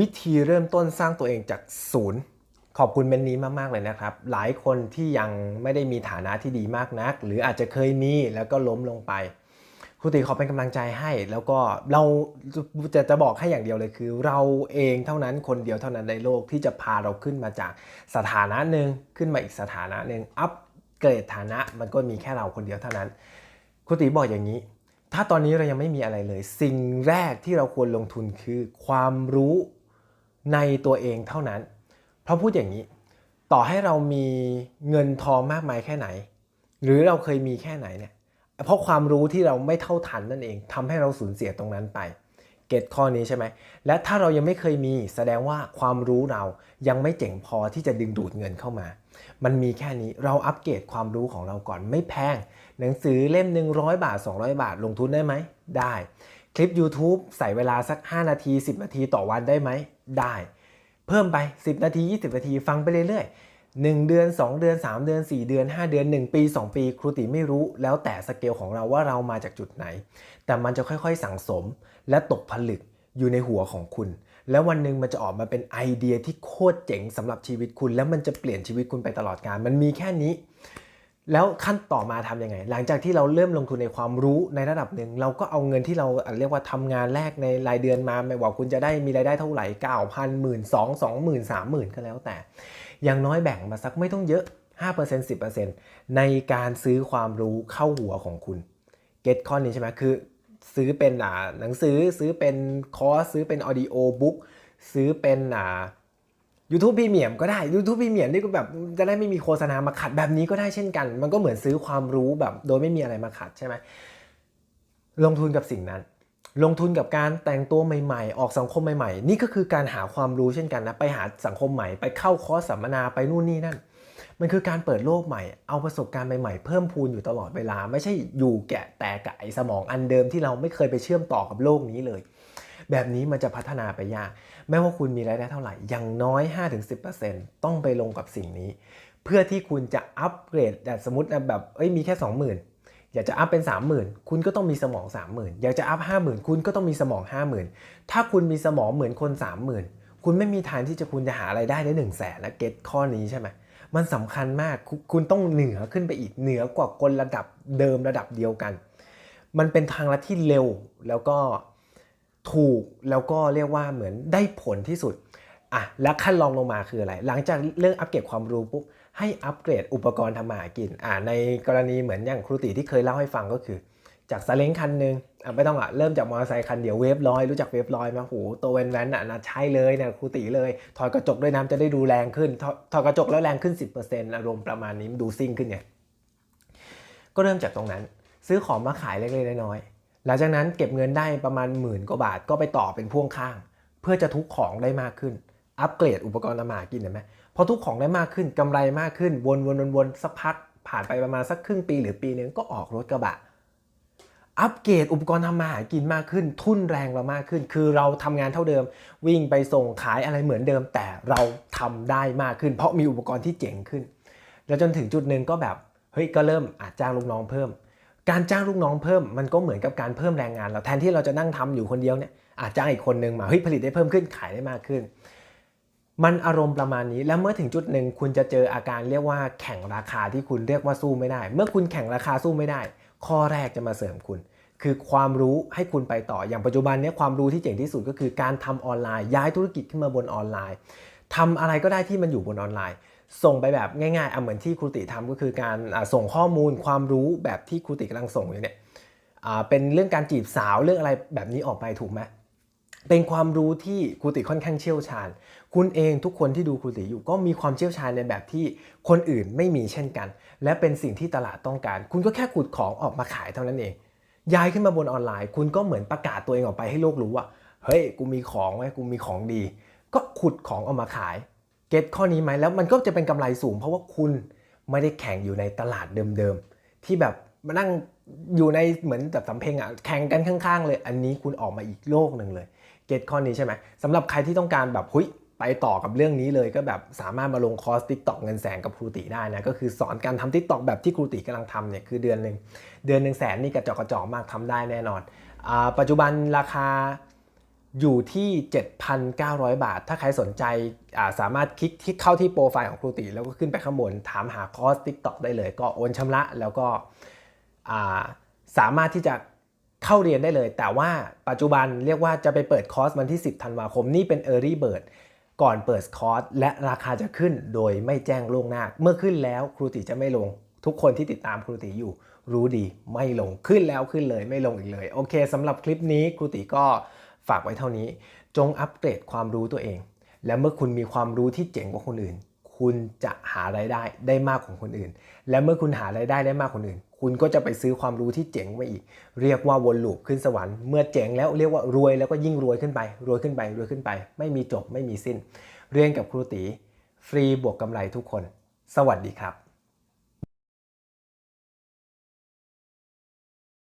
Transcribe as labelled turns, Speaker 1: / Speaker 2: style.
Speaker 1: วิธีเริ่มต้นสร้างตัวเองจากศูนย์ขอบคุณเมนนี้มาก ๆ เลยนะครับ หลายคนที่ยังไม่ได้มีฐานะที่ดีมากนัก หรืออาจจะเคยมีแล้วก็ล้มลงไปครูติขอเป็นกำลังใจให้ แล้วก็เราจะจะบอกให้อย่างเดียวเลยคือ เราเองเท่านั้นคนเดียวเท่านั้นในโลกที่จะพาเราขึ้นมาจากสถานะหนึ่งขึ้นมาอีกสถานะหนึ่งอัปเกรดฐานะมันก็มีแค่เราคนเดียวเท่านั้นครูติบอกอย่างนี้ ถ้าตอนนี้เรายังไม่มีอะไรเลย สิ่งแรกที่เราควรลงทุนคือความรู้ ในตัวเองเท่านั้น เพราะพูดอย่างนี้ ต่อให้เรามีเงินทองมากมายแค่ไหน หรือเราเคยมีแค่ไหนเนี่ยเพราะความรู้ที่เราไม่เท่าทันนั่นเองทำให้เราสูญเสียตรงนั้นไป เก็ตข้อนี้ใช่ไหม และถ้าเรายังไม่เคยมีแสดงว่าความรู้เรายังไม่เจ๋งพอที่จะดึงดูดเงินเข้ามา มันมีแค่นี้เราอัปเกรดความรู้ของเราก่อนไม่แพง หนังสือเล่มหนึ่งร้อยบาท 200 บาทลงทุนได้ไหมได้ คลิป YouTube ใส่เวลาสัก 5 นาที 10 นาทีต่อวันได้ไหม ได้ เพิ่มไป 10 นาที 20 นาทีฟังไปเรื่อยๆ 1 เดือน 2 เดือน 3 เดือน 4 เดือน 5 เดือน 1 ปี 2 ปี ครูติไม่รู้แล้วแต่สเกลของเราว่าเรามาจากจุดไหน แต่มันจะค่อยๆสั่งสม และตกผลึกอยู่ในหัวของคุณ แล้ววันหนึ่งมันจะออกมาเป็นไอเดียที่โคตรเจ๋งสำหรับชีวิตคุณ แล้วมันจะเปลี่ยนชีวิตคุณไปตลอดกาลมันมีแค่นี้ แล้วขั้นต่อมาทำยังไง หลังจากที่เราเริ่มลงทุนในความรู้ในระดับหนึ่ง เราก็เอาเงินที่เราเรียกว่าทำงานแรกในรายเดือนมาไม่ว่าคุณจะได้มีรายได้เท่าไหร่เก้าพันหมื่นสองสองหมื่นสามหมื่นก็แล้วแต่ อย่างน้อยแบ่งมาสักไม่ต้องเยอะ 5% 10%ในการซื้อความรู้เข้าหัวของคุณเก็ตข้อนี้ใช่ไหมคือซื้อเป็นหนังสือซื้อเป็นคอร์สซื้อเป็นออดิโอบุ๊กซื้อเป็นอ่า YouTube พรีเมียมก็ได้ YouTube พรีเมียมนี่ก็แบบจะได้ไม่มีโฆษณามาขัดแบบนี้ก็ได้เช่นกัน มันก็เหมือนซื้อความรู้แบบโดยไม่มีอะไรมาขัดใช่ไหมลงทุนกับสิ่งนั้น ลงทุนกับการแต่งตัวใหม่ๆ ออกสังคมใหม่ ๆ นี่ก็คือการหาความรู้เช่นกันนะไปหาสังคมใหม่ไปเข้าคอร์สสัมมนาไปนู่นนี่นั่น มันคือการเปิดโลกใหม่ เอาประสบการณ์ใหม่ๆ เพิ่มพูนอยู่ตลอดเวลา ไม่ใช่อยู่แกะแต่กับไอ้สมองอันเดิมที่เราไม่เคยไปเชื่อมต่อกับโลกนี้เลย แบบนี้มันจะพัฒนาไปยาก ไม่ว่าคุณมีรายได้เท่าไหร่ อย่างน้อย 5-10%ต้องไปลงกับสิ่งนี้ เพื่อที่คุณจะอัปเกรดแต่สมมติแบบเอ้ยมีแค่ 20,000อยากจะอัพเป็น 30,000 คุณก็ต้องมีสมอง 30,000 อยากจะอัพ 50,000 คุณก็ต้องมีสมอง 50,000 ถ้าคุณมีสมองเหมือนคน 30,000 คุณไม่มีทางที่จะคุณจะหาไรายได้ได้1 0 0 0 0แสนและเก็ตข้อนี้ใช่ไหมมันสำคัญมากคุคุณต้องเหนือขึ้นไปอีกเหนือกว่าคนระดับเดิมระดับเดียวกัน มันเป็นทางลัดที่เร็วแล้วก็ ถูกแล้วก็เรียกว่าเหมือนได้ผลที่สุดอะแล้วขั้นรองลงมาคืออะไร หลังจากเรื่องอัปเกรดความรู้ปุ๊บให้อัปเกรดอุปกรณ์ทำมาหากินอ่าในกรณีเหมือนอย่างครูติที่เคยเล่าให้ฟังก็คือ จากซาเล้งคันหนึ่งอะไม่ต้องอะเริ่มจากมอเตอร์ไซค์คันเดียวเวฟลอยรู้จักเวฟลอยไหมาโหตัวแวนแวนอะนะใช่เลยนี่ยครูติเลยถอดกระจกด้วยน้ำจะได้ดูแรงขึ้นถอดกระจกแล้วแรงขึ้น 10%อารมณ์ประมาณนี้ดูซิ่งขึ้นไงก็เริ่มจากตรงนั้น ซื้อของมาขายเล็กๆน้อยๆ หลังจากนั้นเก็บเงินได้ประมาณหมื่นกว่าบาทก็ไปต่อเป็นพ่วงข้าง เพื่อจะทุกของได้มากขึ้น อัปเกรดอุปกรณ์ทำมาหากินเห็นไหมพอทุกของได้มากขึ้นกำไรมากขึ้นวนวนวนวนสักพักผ่านไปประมาณสักครึ่งปีหรือปีนึงก็ออกรถกระบะ อัปเกรดอุปกรณ์ทำมาหากินมากขึ้น ทุนแรงเรามากขึ้น คือเราทำงานเท่าเดิม วิ่งไปส่งขายอะไรเหมือนเดิม แต่เราทำได้มากขึ้น เพราะมีอุปกรณ์ที่เจ๋งขึ้น แล้วจนถึงจุดหนึ่งก็แบบเฮ้ยก็เริ่มอาจจ้างลูกน้องเพิ่ม การจ้างลูกน้องเพิ่มมันก็เหมือนกับการเพิ่มแรงงาน เราแทนที่เราจะนั่งทำอยู่คนเดียวเนี่ยอาจจ้างอีกคนนึงมาเฮ้ยผลิตได้เพิ่มขึ้นขายได้มากขึ้น มันอารมณ์ประมาณนี้แล้วเมื่อถึงจุดหนึ่งคุณจะเจออาการเรียกว่าแข่งราคาที่คุณเรียกว่าสู้ไม่ได้ เมื่อคุณแข่งราคาสู้ไม่ได้ ข้อแรกจะมาเสริมคุณ คือความรู้ให้คุณไปต่ออย่างปัจจุบันนี้ความรู้ที่เจ๋งที่สุดก็คือการทำออนไลน์ ย้ายธุรกิจขึ้นมาบนออนไลน์ทำอะไรก็ได้ที่มันอยู่บนออนไลน์ ส่งไปแบบง่ายๆอะเหมือนที่ครูติทำก็คือการส่งข้อมูลความรู้แบบที่ครูติกำลังส่งอยู่เนี่ยเป็นเรื่องการจีบสาวเรื่องอะไรแบบนี้ออกไปถูกไหมเป็นความรู้ที่ครูติค่อนข้างเชี่ยวชาญ คุณเองทุกคนที่ดูครูติอยู่ก็มีความเชี่ยวชาญในแบบที่คนอื่นไม่มีเช่นกัน และเป็นสิ่งที่ตลาดต้องการ คุณก็แค่ขุดของออกมาขายเท่านั้นเอง ย้ายขึ้นมาบนออนไลน์ คุณก็เหมือนประกาศตัวเองออกไปให้โลกรู้ว่าเฮ้ยกูมีของไว้กูมีของดี ก็ขุดของออกมาขาย เก็ตข้อนี้ไหมแล้วมันก็จะเป็นกำไรสูง เพราะว่าคุณไม่ได้แข่งอยู่ในตลาดเดิมๆ ที่แบบมานั่งอยู่ในเหมือนแบบสำเพ็งอะแข่งกันข้างๆ เลย อันนี้คุณออกมาอีกโลกหนึ่งเลย เก็ตข้อนี้ใช่ไหมสำหรับใครที่ต้องการแบบหุยไปต่อกับเรื่องนี้เลยก็แบบสามารถมาลงคอร์สทิกตอกเงินแสนกับครูติได้นะ ก็คือสอนการทำทิกตอกแบบที่ครูติกำลังทำเนี่ยคือเดือนหนึ่งเดือนหนึ่งแสนนี่กระจอกกระจอกมากทำได้แน่นอนอปัจจุบันราคา อยู่ที่ 7,900 บาท ถ้าใครสนใจสามารถคลิกที่เข้าที่โปรไฟล์ของครูติแล้วก็ขึ้นไปข้างบน ถามหาคอร์ส TikTok ได้เลย ก็โอนชำระแล้วก็สามารถที่จะเข้าเรียนได้เลย แต่ว่าปัจจุบันเรียกว่าจะไปเปิดคอร์สวันที่ 10 ธันวาคม นี่เป็น Early Bird ก่อนเปิดคอร์สและราคาจะขึ้นโดยไม่แจ้งล่วงหน้า เมื่อขึ้นแล้วครูติจะไม่ลง ทุกคนที่ติดตามครูติอยู่รู้ดีไม่ลงขึ้นแล้วขึ้นเลยไม่ลงอีกเลย โอเคสำหรับคลิปนี้ครูติก็ ฝากไว้เท่านี้ จงอัปเกรดความรู้ตัวเอง และเมื่อคุณมีความรู้ที่เจ๋งกว่าคนอื่น คุณจะหารายได้ได้มากกว่าคนอื่น และเมื่อคุณหารายได้ได้มากคนอื่น คุณก็จะไปซื้อความรู้ที่เจ๋งมาอีก เรียกว่าวนลูปขึ้นสวรรค์เมื่อเจ๋งแล้วเรียกว่ารวยแล้วก็ยิ่งรวยขึ้นไป รวยขึ้นไปรวยขึ้นไป ไม่มีจบไม่มีสิ้น เรียนกับครูตีฟรีบวกกำไรทุกคน สวัสดีครับ